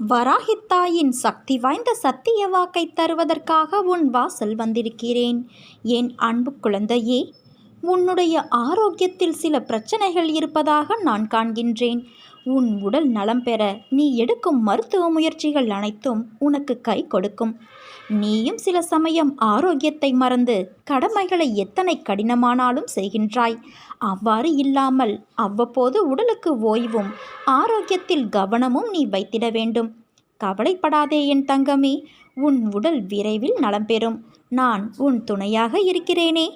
வராகித்தாயின் சக்தி வாய்ந்த சத்திய வாக்கை தருவதற்காக உன் வாசல் வந்திருக்கிறேன். என் அன்பு குழந்தையே உன்னுடைய ஆரோக்கியத்தில் சில பிரச்சனைகள் இருப்பதாக நான் காண்கின்றேன். உன் உடல் நலம் பெற நீ எடுக்கும் மருத்துவ முயற்சிகள் அனைத்தும் உனக்கு கை கொடுக்கும். நீயும் சில சமயம் ஆரோக்கியத்தை மறந்து கடமைகளை எத்தனை கடினமானாலும் செய்கின்றாய். அவ்வாறு இல்லாமல் அவ்வப்போது உடலுக்கு ஓய்வும் ஆரோக்கியத்தில் கவனமும் நீ வைத்திட வேண்டும். கவலைப்படாதே என் தங்கமே உன் உடல் விரைவில் நலம் பெறும். நான் உன் துணையாக இருக்கிறேனே.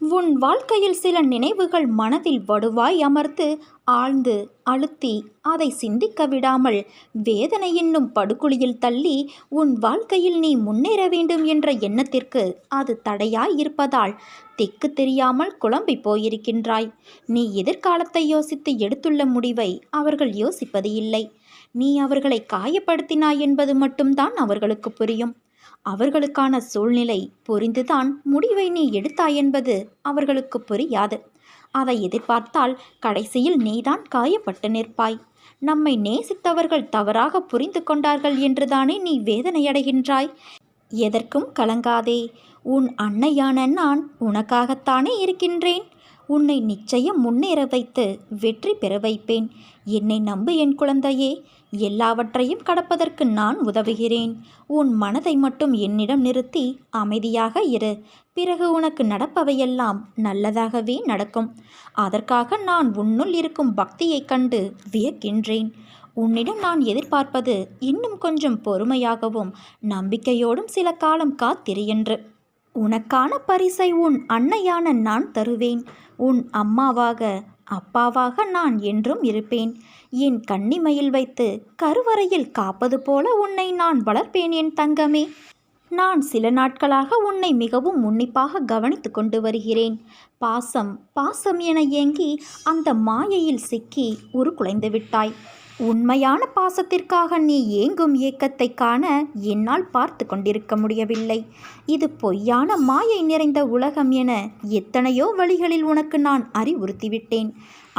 உன் வாழ்க்கையில் சில நினைவுகள் மனதில் வடுவாய் அமர்ந்து ஆழ்ந்து அழுத்தி அதை சிந்திக்க விடாமல் வேதனை என்னும் படுகுழியில் தள்ளி உன் வாழ்க்கையில் நீ முன்னேற வேண்டும் என்ற எண்ணத்திற்கு அது தடையாய் இருப்பதால் திக்கு தெரியாமல் குழம்பி போயிருக்கின்றாய். நீ எதிர்காலத்தை யோசித்து எடுத்துள்ள முடிவை அவர்கள் யோசிப்பது இல்லை. நீ அவர்களை காயப்படுத்தினாய் என்பது மட்டும்தான் அவர்களுக்கு புரியும். அவர்களுக்கான சூழ்நிலை புரிந்துதான் முடிவை நீ எடுத்தாய் என்பது அவர்களுக்கு புரியாது. அதை எதிர்பார்த்தால் கடைசியில் நீதான் காயப்பட்டு நிற்பாய். நம்மை நேசித்தவர்கள் தவறாக புரிந்து கொண்டார்கள் என்றுதானே நீ வேதனையடைகின்றாய் எதற்கும் கலங்காதே. உன் அன்னையான நான் உனக்காகத்தானே இருக்கின்றேன். உன்னை நிச்சயம் முன்னேற வைத்து வெற்றி பெற வைப்பேன். என்னை நம்பு என் குழந்தையே. எல்லாவற்றையும் கடப்பதற்கு நான் உதவுகிறேன். உன் மனதை மட்டும் என்னிடம் நிறுத்தி அமைதியாக இரு. பிறகு உனக்கு நடப்பவையெல்லாம் நல்லதாகவே நடக்கும். அதற்காக நான் உன்னுள் இருக்கும் பக்தியைக் கண்டு வியக்கின்றேன். உன்னிடம் நான் எதிர்பார்ப்பது இன்னும் கொஞ்சம் பொறுமையாகவும் நம்பிக்கையோடும் சில காலம் காத்திரு என்று. உனக்கான பரிசை உன் அன்னையான நான் தருவேன். உன் அம்மாவாக அப்பாவாக நான் என்றும் இருப்பேன். என் கன்னிமையில் வைத்து கருவறையில் காப்பது போல உன்னை நான் வளர்ப்பேன் என் தங்கமே. நான் சில நாட்களாக உன்னை மிகவும் உன்னிப்பாக கவனித்து கொண்டு வருகிறேன். பாசம் பாசம் என ஏங்கி அந்த மாயையில் சிக்கி உருக்குலைந்து விட்டாய். உண்மையான பாசத்திற்காக நீ ஏங்கும் ஏக்கத்தை காண என்னால் பார்த்து கொண்டிருக்க முடியவில்லை. இது பொய்யான மாயை நிறைந்த உலகம் என எத்தனையோ வழிகளில் உனக்கு நான் அறிவுறுத்திவிட்டேன்.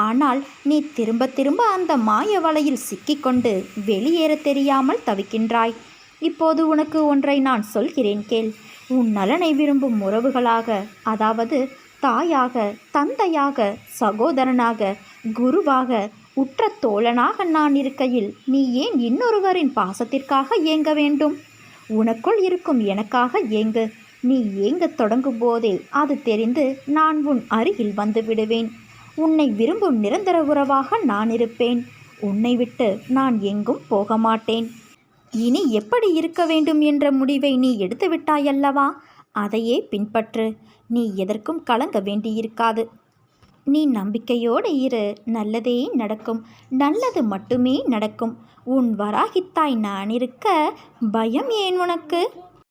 ஆனால் நீ திரும்ப திரும்ப அந்த மாய வலையில் சிக்கிக்கொண்டு வெளியேற தெரியாமல் தவிக்கின்றாய். இப்போது உனக்கு ஒன்றை நான் சொல்கிறேன் கேள். உன் நலனை விரும்பும் உறவுகளாக அதாவது தாயாக தந்தையாக சகோதரனாக குருவாக உற்ற தோழனாக நான் இருக்கையில் நீ ஏன் இன்னொருவரின் பாசத்திற்காக ஏங்க வேண்டும்? உனக்குள் இருக்கும் எனக்காக ஏங்கு. நீ ஏங்கத் தொடங்கும் போதே அது தெரிந்து நான் உன் அருகில் வந்து விடுவேன். உன்னை விரும்பும் நிரந்தர உறவாக நான் இருப்பேன். உன்னை விட்டு நான் எங்கும் போக மாட்டேன். இனி எப்படி இருக்க வேண்டும் என்ற முடிவை நீ எடுத்துவிட்டாயல்லவா? அதையே பின்பற்று. நீ எதற்கும் கலங்க வேண்டியிருக்காது. நீ நம்பிக்கையோடு இரு நல்லதே நடக்கும் நல்லது மட்டுமே நடக்கும். உன் வராகித்தாய் நான் இருக்க பயம் ஏன் உனக்கு?